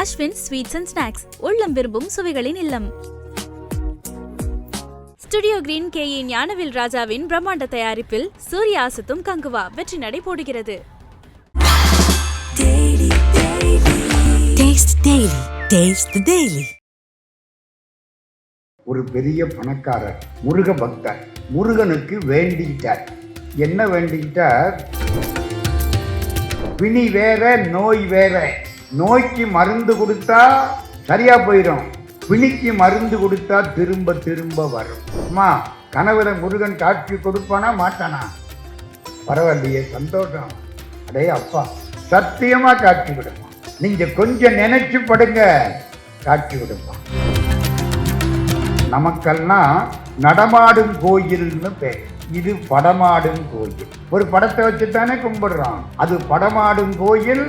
Ashwin sweets and snacks. உள்ளம் விரும்பும் சுவைகளின் இல்லம். Studio green K E Gnanavel ராஜாவின் பிரம்மாண்ட தயாரிப்பில் சூர்யா அசத்தும் கங்குவா வெற்றி நடை போடுகிறது. Taste Daily. Taste the Daily. ஒரு பெரிய பணக்காரர் முருக பக்தர் முருகனுக்கு வேண்டிக்கிட்டார் என்ன வேண்டிக்கிட்டார் பிணி வேற நோய் வேற. நோய்க்கு மருந்து கொடுத்தா சரியா போயிடும் பிணிக்கு மருந்து கொடுத்தா திரும்ப திரும்ப வரும். அம்மா கனவுல முருகன் காட்சி கொடுப்பானா மாட்டானா? பரவாயில்லையே சந்தோஷம். அடே அப்பா சத்தியமா காட்சி விடுமா நீங்க கொஞ்சம் நினைச்சு படுங்க காட்சி விடுமா நமக்கெல்லாம் நடமாடும் கோயில்னு பேர். இது படமாடும் கோயில். ஒரு படத்தை வச்சு தானே கும்பிடுறான் அது படமாடும் கோயில்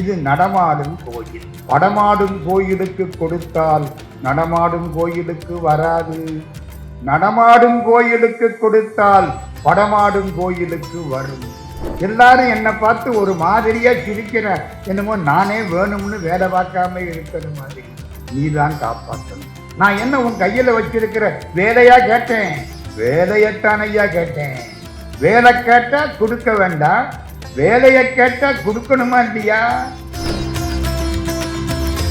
இது நடமாடும் கோயில். படமாடும் கோயிலுக்கு கொடுத்தால் நடமாடும் கோயிலுக்கு வராது. நடமாடும் கோயிலுக்கு கொடுத்தால் படமாடும் கோயிலுக்கு வரும். எல்லாரும் என்னை பார்த்து ஒரு மாதிரியா சிரிக்கிற என்னமோ நானே வேணும்னு வேலை பார்க்காம இருக்கிற மாதிரி. நீதான் காப்பாற்றணும். நான் என்ன உன் கையில் வச்சிருக்கிற வேலையா கேட்டேன். வேலையைத்தான் ஐயா கேட்டேன். வேலை கேட்டால் கொடுக்க வேண்டாம். வேலையை கேட்டால் கொடுக்கணுமா இல்லையா?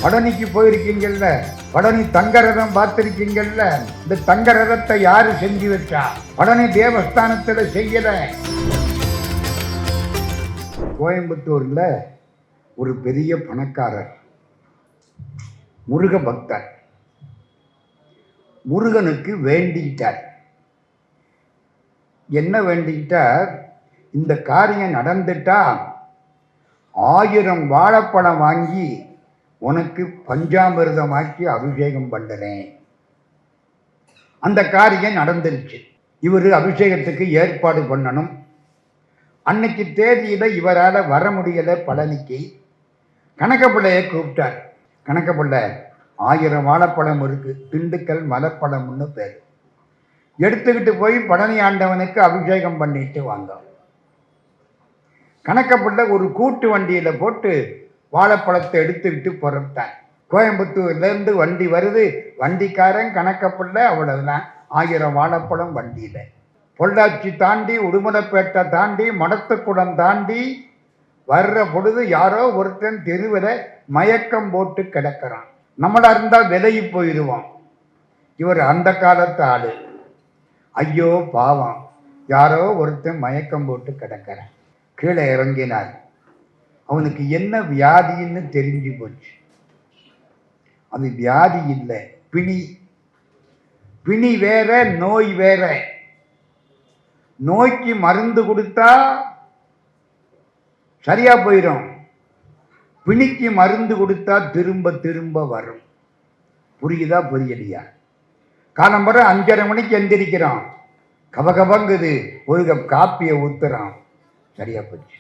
பழனிக்கு போயிருக்கீங்கல்ல? பழனி தங்க ரதம் பார்த்துருக்கீங்கல்ல? இந்த தங்க ரதத்தை யாரு செஞ்சு வச்சா? பழனி தேவஸ்தானத்தில் செய்யல. கோயம்புத்தூர்ல ஒரு பெரிய பணக்காரர். முருக பக்தர் முருகனுக்கு வேண்டிட்டார். என்ன வேண்டிக்கிட்டார் இந்த காரியம் நடந்துட்டா ஆயிரம் வாழைப்பழம் வாங்கி உனக்கு பஞ்சாமிர்தமாக்கி அபிஷேகம் பண்ணுறேன். அந்த காரியம் நடந்துருச்சு. இவர் அபிஷேகத்துக்கு ஏற்பாடு பண்ணணும். அன்னைக்கு தேதியில் இவரால் வர முடியலை பழனிக்கு. கணக்கப்பிள்ளையை கூப்பிட்டார். கணக்கப்பிள்ளை ஆயிரம் வாழைப்பழம் இருக்குது திண்டுக்கல் மலைப்பழம்னு பேர். எடுத்துக்கிட்டு போய் பழனி ஆண்டவனுக்கு அபிஷேகம் பண்ணிட்டு வாங்க. கணக்கப்பட்ட ஒரு கூட்டு வண்டியில் போட்டு வாழைப்பழத்தை எடுத்துக்கிட்டு புறப்பட்டேன். கோயம்புத்தூர்லேருந்து வண்டி வருது. வண்டிக்காரன் கணக்கப்பட்ட அவ்வளவுதான். ஆயிரம் வாழைப்பழம் வண்டியில். பொள்ளாச்சி தாண்டி உடுமலைப்பேட்டை தாண்டி மடத்துக்குடம் தாண்டி வர்ற பொழுது யாரோ ஒருத்தன் தெருவில் மயக்கம் போட்டு கிடக்கிறான். நம்மளா இருந்தால் விலகி போயிடுவோம் இவர் அந்த காலத்து ஆளு. ஐயோ பாவம். யாரோ ஒருத்தன் மயக்கம் போட்டு கிடக்கிறேன் கீழே இறங்கினார். அவனுக்கு என்ன வியாதின்னு தெரிஞ்சு போச்சு. அது வியாதி இல்லை பிணி. பிணி வேற நோய் வேற. நோய்க்கு மருந்து கொடுத்தா சரியா போயிடும் பிணிக்கு மருந்து கொடுத்தா திரும்ப திரும்ப வரும். புரியுதா புரியலையா? காலம்பர அஞ்சரை மணிக்கு எந்திரிக்கிறோம் கபகபங்குது ஒரு கப் காப்பியை ஊத்துறான். சரியா போச்சு.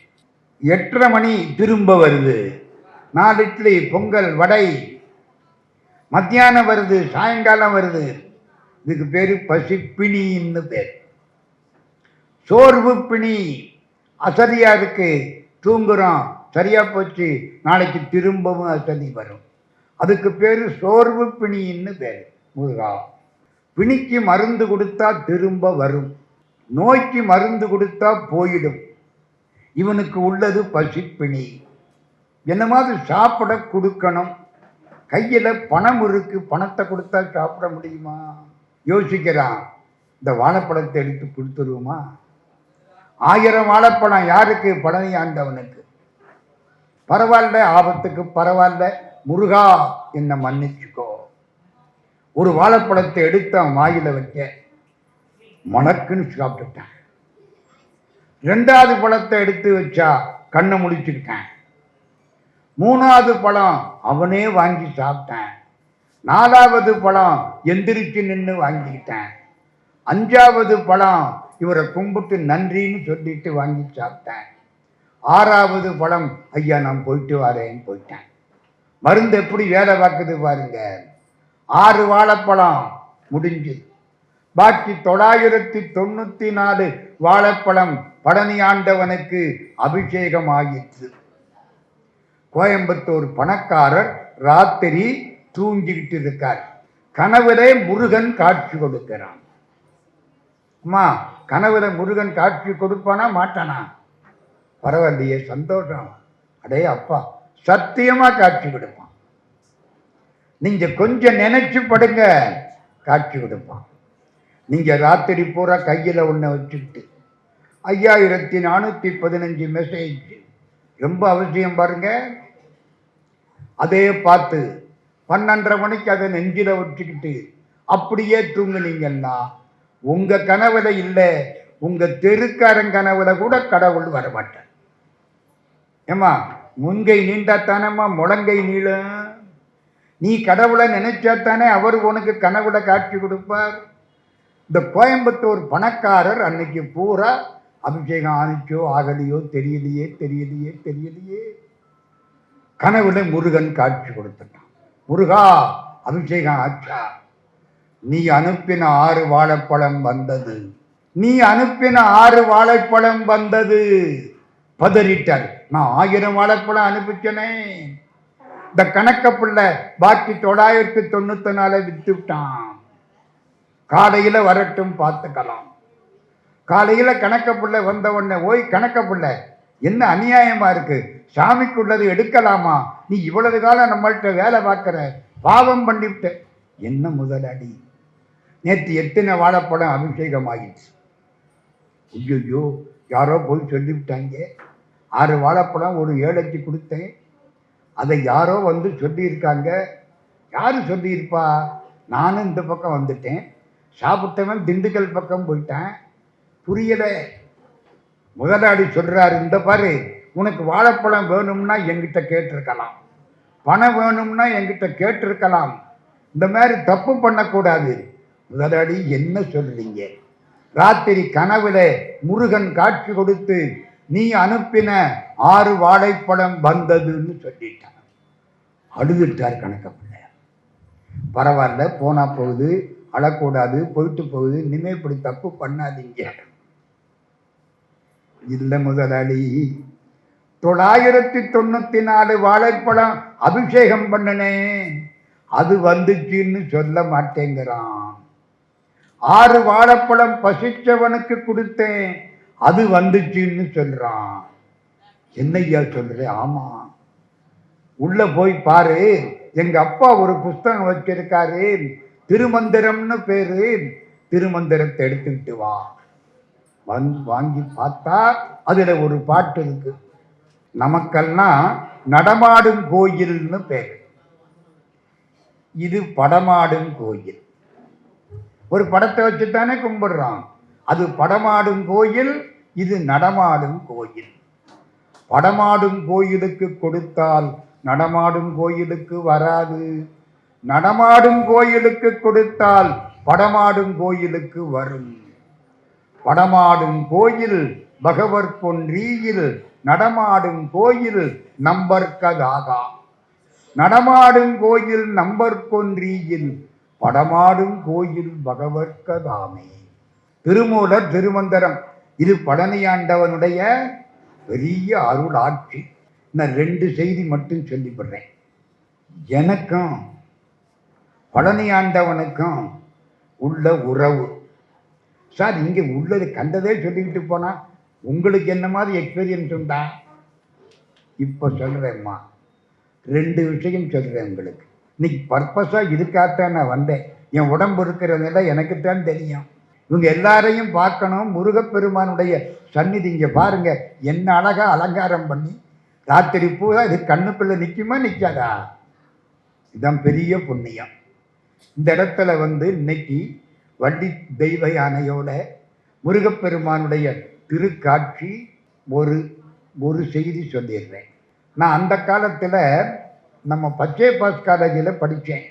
எட்டரை மணி திரும்ப வருது. நாலு இட்லி பொங்கல் வடை. மத்தியானம் வருது. சாயங்காலம் வருது. இதுக்கு பேர் பசிப்பிணின்னு பேர். சோர்வு பிணி. அசதியா இருக்கு. தூங்குறோம் சரியா போச்சு. நாளைக்கு திரும்பவும் அசதி வரும். அதுக்கு பேர் சோர்வு பிணின்னு பேர். முருகா. பிணிக்கு மருந்து கொடுத்தா திரும்ப வரும். நோய்க்கு மருந்து கொடுத்தா போயிடும். இவனுக்கு உள்ளது பசிப்பிணி. என்ன மாதிரி சாப்பிட கொடுக்கணும்? கையில் பணம் இருக்கு பணத்தை கொடுத்தா சாப்பிட முடியுமா? யோசிக்கிறான். இந்த வாழைப்பழத்தை எடுத்து கொடுத்துருவோமா? ஆயிரம் வாழைப்பழம் யாருக்கு? பழனி ஆண்டவனுக்கு. பரவாயில்ல ஆபத்துக்கு பரவாயில்ல. முருகா என்னை மன்னிச்சுக்கோ. ஒரு வாழைப்பழத்தை எடுத்து அவன் வாயில வைக்க மணக்குன்னு சாப்பிட்டுட்டான். ரெண்டாவது பழத்தை எடுத்து வச்சா கண்ணை முடிச்சுக்கிட்டான் மூணாவது பழம் அவனே வாங்கி சாப்பிட்டான். நாலாவது பழம் எந்திரிச்சு நின்று வாங்கிக்கிட்டேன். அஞ்சாவது பழம் இவரை கும்பிட்டு நன்றின்னு சொல்லிட்டு வாங்கி சாப்பிட்டேன். ஆறாவது பழம் ஐயா நான் போயிட்டு வரேன்னு போயிட்டேன். மருந்து எப்படி வேலை பார்க்குது பாருங்க. ஆறு வாழைப்பழம் முடிஞ்சு. பாக்கி தொள்ளாயிரத்தி தொண்ணூத்தி நாலு வாழைப்பழம் பழனி ஆண்டவனுக்கு அபிஷேகம் ஆயிற்று கோயம்புத்தூர் பணக்காரர் ராத்திரி தூங்கிக்கிட்டு இருக்கார். கனவுலே முருகன் காட்சி கொடுக்கிறான். அம்மா கனவுல முருகன் காட்சி கொடுப்பானா மாட்டானா? பரவாயில்லையே சந்தோஷம். அடே அப்பா சத்தியமா காட்சி கொடுப்பான். நீங்கள் கொஞ்சம் நினச்சி படுங்க. காட்சி கொடுப்பான் நீங்கள் ராத்திரி பூரா கையில் ஒன்றை வச்சுக்கிட்டு ஐயாயிரத்தி நானூற்றி பதினஞ்சு மெசேஜ் ரொம்ப அவசியம் பாருங்க. அதே பார்த்து பன்னெண்டரை மணிக்கு அதை நெஞ்சில் வச்சுக்கிட்டு அப்படியே தூங்குனீங்கன்னா உங்கள் கனவுல இல்லை உங்கள் தெருக்காரன் கனவுல கூட கடவுள் வரமாட்டார். ஏமா முன்கை நீண்டாத்தானம்மா முழங்கை நீளும். நீ கடவுளை நினைச்சாத்தானே அவர் உனக்கு கனவுல காட்சி கொடுப்பார். இந்த கோயம்புத்தூர் பணக்காரர் அன்னைக்கு பூரா அபிஷேகம் ஆனிச்சோ ஆகலையோ தெரியலையே தெரியலையே தெரியலையே. கனவுல முருகன் காட்சி கொடுத்துட்டான். முருகா அபிஷேகம் ஆச்சா? நீ அனுப்பின ஆறு வாழைப்பழம் வந்தது. நீ அனுப்பின ஆறு வாழைப்பழம் வந்தது. பதறிட்டார். நான் ஆயிரம் வாழைப்பழம் அனுப்பிச்சனே. இந்த கணக்க பிள்ளை பாக்கி தொள்ளாயிரத்தி தொண்ணூத்தி நாலு வித்துட்டான் காலையில வரட்டும் பார்த்துக்கலாம். காலையில கணக்க பிள்ளை வந்த உடனே ஓய் கணக்க பிள்ளை என்ன அநியாயமா இருக்கு? சாமிக்குள்ளது எடுக்கலாமா? நீ இவ்வளவு காலம் நம்மள்கிட்ட வேலை பார்க்கற? பாவம் பண்ணிவிட்ட. என்ன முதலாளி நேற்று எத்தனை வாழைப்பழம் அபிஷேகம் ஆகிடுச்சு ஐயோ யாரோ போய் சொல்லிவிட்டாங்க. ஆறு வாழைப்பழம் ஒரு ஏழைக்கு கொடுத்தேன். அதை யாரோ வந்து சொல்லியிருக்காங்க. யார் சொல்லியிருப்பா? நானும் இந்த பக்கம் வந்துட்டேன். சாப்பிட்டவன் திண்டுக்கல் பக்கம் போயிட்டேன். புரியலை. முதலாளி சொல்கிறாரு இந்த பாரு உனக்கு வாழைப்பழம் வேணும்னா என்கிட்ட கேட்டிருக்கலாம். பணம் வேணும்னா என்கிட்ட கேட்டிருக்கலாம். இந்த மாதிரி தப்பு பண்ணக்கூடாது. முதலாளி என்ன சொல்றீங்க? ராத்திரி கனவுல முருகன் காட்சி கொடுத்து நீ அனுப்பின ஆறு வாழைப்பழம் வந்ததுன்னு சொல்லிட்டான். அழுதுட்டார் கணக்க பிள்ளையார் பரவாயில்ல போனா போகுது அழக்கூடாது போயிட்டு போகுது இனிமே இப்படி தப்பு பண்ணாதீங்க. இல்லை முதலாளி தொள்ளாயிரத்தி தொண்ணூத்தி நாலு வாழைப்பழம் அபிஷேகம் பண்ணினேன். அது வந்துச்சுன்னு சொல்ல மாட்டேங்கிறான். ஆறு வாழைப்பழம் பசிச்சவனுக்கு கொடுத்தேன். அது வந்துச்சுன்னு சொல்றான். என்னய்யா சொல்ற? ஆமா. உள்ள போய் பாரு. எங்க அப்பா ஒரு புஸ்தகம் வச்சிருக்காரு. திருமந்திரம்னு பேரு. திருமந்திரத்தை எடுத்துக்கிட்டு வா. வந் வாங்கி பார்த்தா அதுல ஒரு பாட்டு இருக்கு. நமக்கெல்லாம் நடமாடும் கோயில்னு பேர். இது படமாடும் கோயில். ஒரு படத்தை வச்சுட்டானே கும்பிடுறான். அது படமாடும் கோயில் இது நடமாடும் கோயில். படமாடும் கோயிலுக்கு கொடுத்தால் நடமாடும் கோயிலுக்கு வராது. நடமாடும் கோயிலுக்கு கொடுத்தால் படமாடும் கோயிலுக்கு வரும். படமாடும் கோயில் பகவர் பொன்றியில் நடமாடும் கோயில் நம்பர்க்கதாகா நடமாடும் கோயில் நம்பர்கொன்றியில் படமாடும் கோயில் பகவர்க்கதாமே திருமூலர் திருமந்திரம். இது பழனியாண்டவனுடைய பெரிய அருள் ஆட்சி நான் ரெண்டு செய்தி மட்டும் சொல்லிவிடுறேன். எனக்கும் பழனியாண்டவனுக்கும் உள்ள உறவு. சார் இங்கே உள்ளது கண்டதே சொல்லிக்கிட்டு போனா உங்களுக்கு என்ன மாதிரி எக்ஸ்பீரியன்ஸ் உண்டா? இப்போ சொல்கிறேம்மா ரெண்டு விஷயம் சொல்கிறேன் உங்களுக்கு. இன்னைக்கு பர்பஸாக இதுக்காகத்தான் நான் வந்தேன். என் உடம்பு இருக்கிறதுல எனக்குத்தான் தெரியும். இவங்க எல்லாரையும் பார்க்கணும். முருகப்பெருமானுடைய சந்நிதி இங்கே பாருங்க. என்ன அழகாக அலங்காரம் பண்ணி ராத்திரி பூரா இது கண்ணுக்குள்ளே நிற்குமா நிற்காதா இதுதான் பெரிய புண்ணியம். இந்த இடத்துல வந்து இன்னைக்கு வண்டி தெய்வ யானையோட முருகப்பெருமானுடைய திருக்காட்சி ஒரு ஒரு செய்தி சொல்லிடுறேன். நான் அந்த காலத்தில் நம்ம பச்சை பாஸ் காலேஜில் படித்தேன்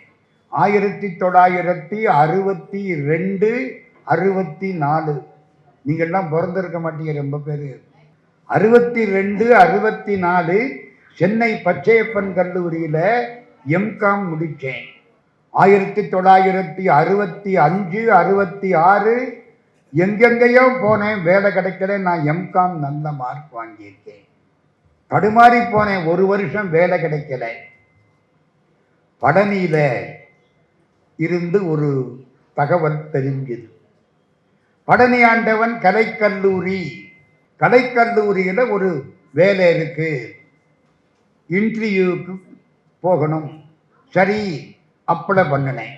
ஆயிரத்தி தொள்ளாயிரத்தி அறுபத்தி ரெண்டு அறுபத்தி நாலு நீங்கள்லாம் பிறந்திருக்க மாட்டீங்க ரொம்ப பேர். அறுபத்தி ரெண்டு அறுபத்தி நாலு சென்னை பச்சையப்பன் கல்லூரியில் எம்காம் முடித்தேன். ஆயிரத்தி தொள்ளாயிரத்தி அறுபத்தி அஞ்சு அறுபத்தி ஆறு எங்கெங்கேயோ போனேன். வேலை கிடைக்கல நான் எம்காம் நல்ல மார்க் வாங்கியிருக்கேன். தடுமாறி போனேன் ஒரு வருஷம் வேலை கிடைக்கல. பழனியில் இருந்து ஒரு தகவல் தெரிஞ்சது. பழனியாண்டவன் கலைக்கல்லூரி. கலைக்கல்லூரியில் ஒரு வேலை இருக்கு. இன்டர்வியூக்கு போகணும். சரி அப்ளை பண்ணினேன்.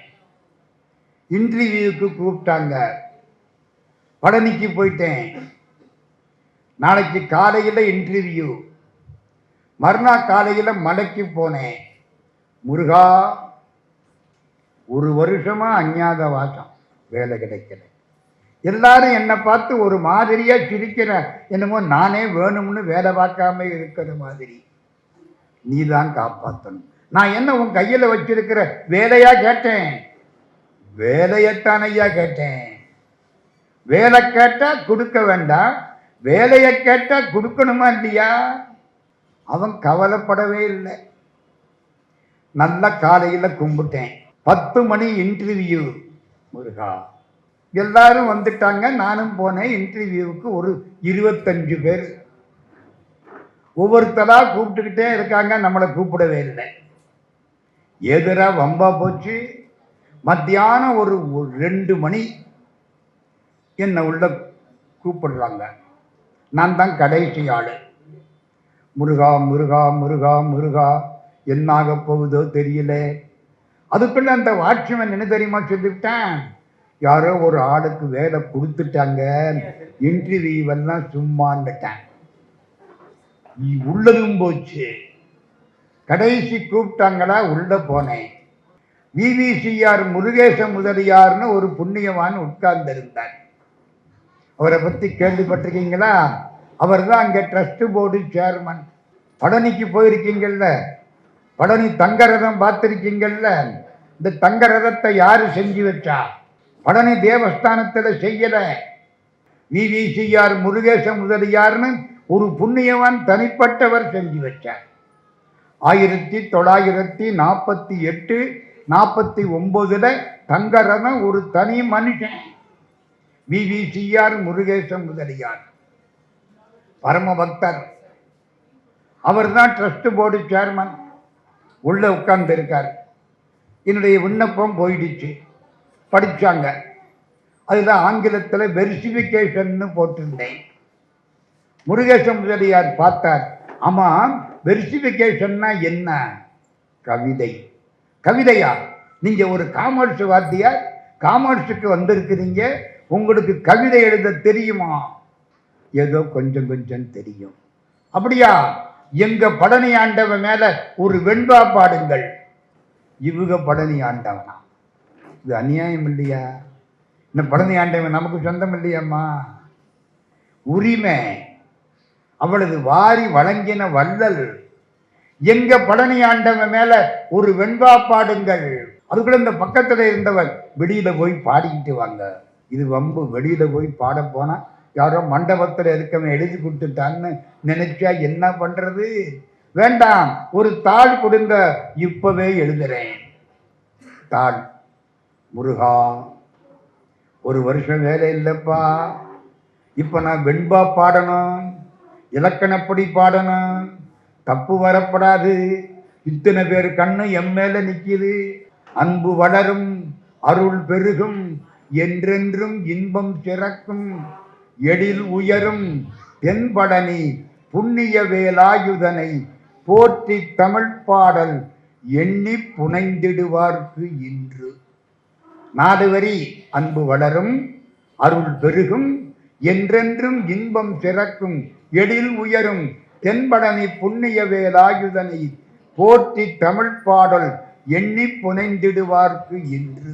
இன்டர்வியூக்கு கூப்பிட்டாங்க. பழனிக்கு போயிட்டேன். நாளைக்கு காலையில் இன்டர்வியூ. மறுநாள் காலையில் மலைக்கு போனேன். முருகா ஒரு வருஷமாக அஞ்ஞாத வாசம் வேலை கிடைக்கல. எல்லாரும் என்னை பார்த்து ஒரு மாதிரியாக சிரிக்கிற என்னமோ நானே வேணும்னு வேலை பார்க்காம இருக்கிற மாதிரி. நீ தான் காப்பாற்றணும் நான் என்ன உன் கையில் வச்சிருக்கிற வேலையாக கேட்டேன்? வேலையைத்தான் ஐயா கேட்டேன். வேலை கேட்டால் கொடுக்க வேண்டாம். வேலையை கேட்டால் கொடுக்கணுமா இல்லையா? அவன் கவலைப்படவே இல்லை. நல்ல காலையில் கும்பிட்டேன். பத்து மணி இன்டர்வியூ முருகா. எல்லாரும் வந்துட்டாங்க. நானும் போனேன். இன்டர்வியூவுக்கு ஒரு இருபத்தஞ்சு பேர். ஒவ்வொருத்தரா கூப்பிட்டுக்கிட்டே இருக்காங்க. நம்மளை கூப்பிடவே இல்லை. எதிராக வம்பா போச்சு. மத்தியானம் ஒரு ஒரு ரெண்டு மணி என்னை உள்ள கூப்பிடுறாங்க. நான் தான் கடைசி ஆள். முருகா முருகா முருகா முருகா என்னாக போகுதோ தெரியல. அதுக்குள்ளே அந்த வாட்ச்மேன் என்ன தெரியுமா சொல்லிவிட்டேன்? யாரோ ஒரு ஆளுக்கு வேலை கொடுத்துட்டாங்க. இன்டர்வியூ எல்லாம் சும்மான்னுட்டேன். நீ உள்ளதும் போச்சு. கடைசி கூப்பிட்டாங்களா உள்ள போனேன். விவிசிஆர் முருகேச முதலியார்னு ஒரு புண்ணியவான் உட்கார்ந்திருந்தார். அவரை பற்றி கேள்விப்பட்டிருக்கீங்களா? அவர் தான் அங்கே ட்ரஸ்ட் போர்டு சேர்மன் பழனிக்கு போயிருக்கீங்கள்ல பழனி தங்க ரதம் பார்த்துருக்கீங்கள்ல இந்த தங்க ரதத்தை யார் செஞ்சு வச்சா? பழனி தேவஸ்தானத்தில் செய்யல விவிசிஆர் முருகேச முதலியார்னு ஒரு புண்ணியவான் தனிப்பட்டவர் செஞ்சு வச்சார். ஆயிரத்தி தொள்ளாயிரத்தி நாற்பத்தி எட்டு நாற்பத்தி ஒம்போதில் தங்க ஒரு தனி மனுஷன். விவிசிஆர் முருகேச முதலியார். பரமபக்தர். அவர் தான் ட்ரஸ்ட் போர்டு சேர்மன் உள்ளே உட்கார்ந்து இருக்கார் என்னுடைய விண்ணப்பம் போயிடுச்சு. படித்தாங்க அதில் ஆங்கிலத்தில் வெரிசிஃபிகேஷன்னு போட்டிருந்தேன். முருகேச முதலியார் பார்த்தார். ஆமாம் வெரிசிஃபிகேஷன்னா என்ன? கவிதை. கவிதையா? நீங்கள் ஒரு காமர்ஸ் வாத்தியார் காமர்ஸுக்கு வந்திருக்கிறீங்க. உங்களுக்கு கவிதை எழுத தெரியுமா? ஏதோ கொஞ்சம் கொஞ்சம் தெரியும். அப்படியா? எங்க பழனி ஆண்டவன் மேல ஒரு வெண்பா பாடுங்கள். இவங்க பழனி ஆண்டவனா இது அநியாயம் இல்லையா? இந்த பழனி ஆண்டவன் நமக்கு சொந்தம் இல்லையாம்மா. உரிமை. அவளது வாரி வழங்கின வள்ளல். எங்க பழனி ஆண்டவன் மேல ஒரு வெண்பா பாடுங்கள். அதுக்குள்ள இந்த பக்கத்துல இருந்தவன் வெளியில போய் பாடிக்கிட்டு வாங்க. இது வம்பு. வெளியில போய் பாட போனா யாரோ மண்டபத்துல இருக்கவன் எழுதி கொடுத்துட்டான்னு நினைச்சா என்ன பண்றது? வேண்டாம். ஒரு தாள் கொடுங்க. இப்பவே எழுதுறேன். தாள். முருகா ஒரு வருஷம் வேலை இல்லைப்பா. இப்போ நான் வெண்பா பாடணும் இலக்கணப்படி பாடணும். தப்பு வரப்படாது. இத்தனை பேர் கண்ணு எம் மேலே நிற்கிது அன்பு வளரும் அருள் பெருகும் என்றென்றும் இன்பம் சிறக்கும். எழில் உயரும் தென்படனி புண்ணிய வேலாயுதனை போற்றி தமிழ் பாடல் எண்ணி புனைந்திடுவார்க்கு இன்று. நாடுவரி அன்பு வளரும் அருள் பெருகும் என்றென்றும் இன்பம் சிறக்கும் எழில் உயரும் தென்படனை புண்ணிய வேலாயுதனை போற்றி தமிழ் பாடல் எண்ணி புனைந்திடுவார்க்கு என்று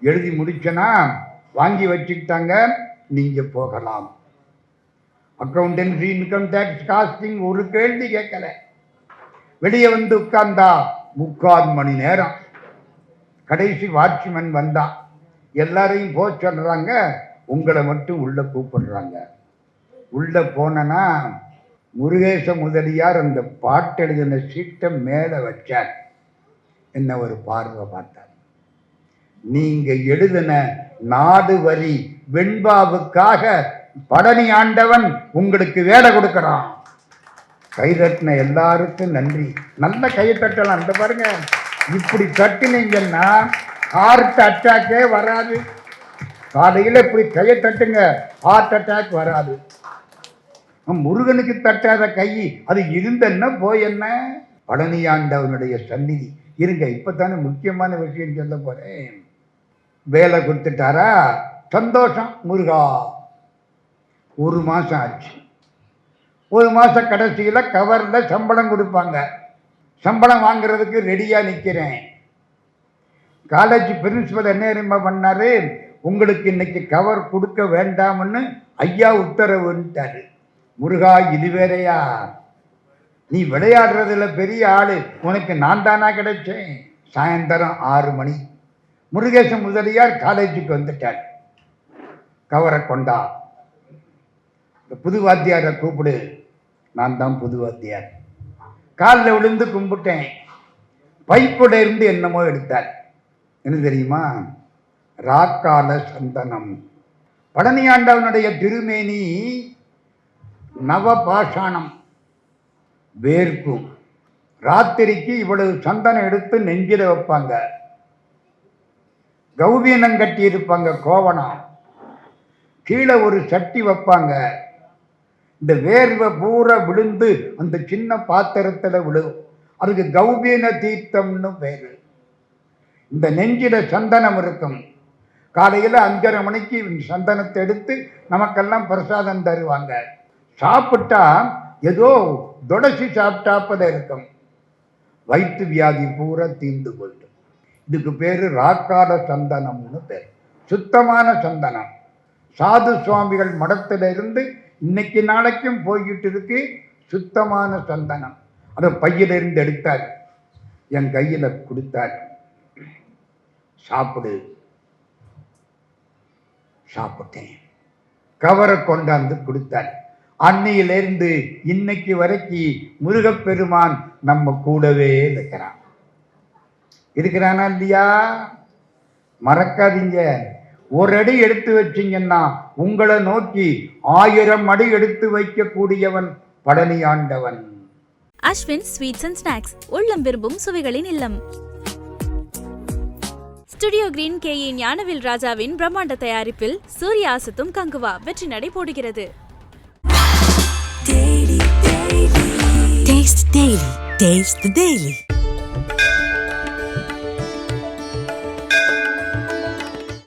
எழுதி முடிச்சனா? வாங்கி வச்சுக்கிட்டாங்க நீங்க போகலாம். அக்கௌண்டன்சி இன்கம் டேக்ஸ் காஸ்டிங் ஒரு கேள்வி கேட்கல. வெளியே வந்து உட்கார்ந்தா முக்கால் மணி நேரம். கடைசி வாட்ச்மேன் வந்தான் எல்லாரையும் போக சொல்கிறாங்க உங்களை மட்டும் உள்ளே கூப்பிடுறாங்க. உள்ளே போனனா முருகேச முதலியார் அந்த பாட்டு எழுதின சீட்டை மேலே வச்சார். என்ன ஒரு பார்வை பார்த்தார். நீங்கள் எழுதின நாடு வரி வெண்பாவுக்காக பழனி ஆண்டவன் உங்களுக்கு வேலை கொடுக்கறான். கைதட்டின எல்லாருக்கும் நன்றி. நல்ல கையை தட்டலாம். அந்த பாருங்க. இப்படி தட்டினீங்கன்னா ஹார்ட் அட்டாக்கே வராது. காலையில் இப்படி கையை தட்டுங்க ஹார்ட் அட்டாக் வராது. முருகனுக்கு தட்டாத கை அது இருந்தன்னா போய் என்ன? பழனியாண்டவனுடைய சந்நிதி. இருங்க இப்போ தானே முக்கியமான விஷயம் சொல்ல போகிறேன் வேலை கொடுத்துட்டாரா? சந்தோஷம் முருகா. ஒரு மாதம் ஆச்சு. ஒரு மாதம் கடைசியில் கவரில் சம்பளம் கொடுப்பாங்க. சம்பளம் வாங்குறதுக்கு ரெடியாக நிற்கிறேன் காலேஜ் பிரின்சிபல் என்ன பண்ணார் பண்ணாரு? உங்களுக்கு இன்னைக்கு கவர் கொடுக்க வேண்டாம்னு ஐயா உத்தரவுன்ட்டாரு முருகா இது வேறையா? நீ விளையாடுறதுல பெரிய ஆளு. உனக்கு நான் தானா கிடைச்சேன். சாயந்தரம் ஆறு மணி. முருகேச முதலியார் காலேஜுக்கு வந்துட்டார். கவரை கொண்டா. இந்த புது வாத்தியாரை கூப்பிடு. நான் தான் புது வாத்தியார். காலில் விழுந்து கும்பிட்டேன். பைப்போட இருந்து என்னமோ எடுத்தார் என்ன தெரியுமா? ராக்கால சந்தனம். பழனியாண்டவனுடைய திருமேனி நவபாஷாணம். வேர்க்கும் ராத்திரிக்கு இவ்வளவு சந்தனம் எடுத்து நெஞ்சில வைப்பாங்க. கௌபீனம் கட்டி இருப்பாங்க கோவணம். கீழே ஒரு சட்டி வைப்பாங்க. இந்த வேர்வை பூரா விழுந்து அந்த சின்ன பாத்திரத்தில் விழுகும். அதுக்கு கௌபீன தீர்த்தம்னு பேர். இந்த நெஞ்சில சந்தனம் இருக்கும். காலையில் அஞ்சரை மணிக்கு இந்த சந்தனத்தை எடுத்து நமக்கெல்லாம் பிரசாதம் தருவாங்க. சாப்பிட்டா ஏதோ தொடச்சி சாப்பிட்டாப்பத இருக்கும். வயிற்று வியாதி பூரா தீர்ந்து போயிடும். இதுக்கு பேர் ராக்கால சந்தனம்னு பேர். சுத்தமான சந்தனம். சாது சுவாமிகள் மடத்திலிருந்து இன்னைக்கு நாளைக்கும் போய்கிட்டு இருக்கு சுத்தமான சந்தனம். அதை பையிலிருந்து எடுத்தார். என் கையில கொடுத்தார். சாப்பிடு. சாப்பிட்டேன். கவரை கொண்டாந்து கொடுத்தார். அன்னையிலிருந்து இன்னைக்கு வரைக்கும் முருகப்பெருமான் நம்ம கூடவே இருக்கிறான். இருக்கிறானா இல்லையா? மறக்காதீங்க. ஒரு அடி எடுத்து வச்சீங்கன்னா உங்களை நோக்கி ஆயிரம் அடி எடுத்து வைக்கக்கூடியவன் பழனி ஆண்டவன் அஸ்வின் ஸ்வீட்ஸ் அண்ட் ஸ்நாக்ஸ் உள்ளம் விரும்பும் சுவைகளின் இல்லம் studio green K A Gnanavel ராஜாவின் பிரம்மாண்ட தயாரிப்பில் சூர்யா அசத்தும் கங்குவா வெற்றி நடை போடுகிறது Taste the Daily. Taste the Daily.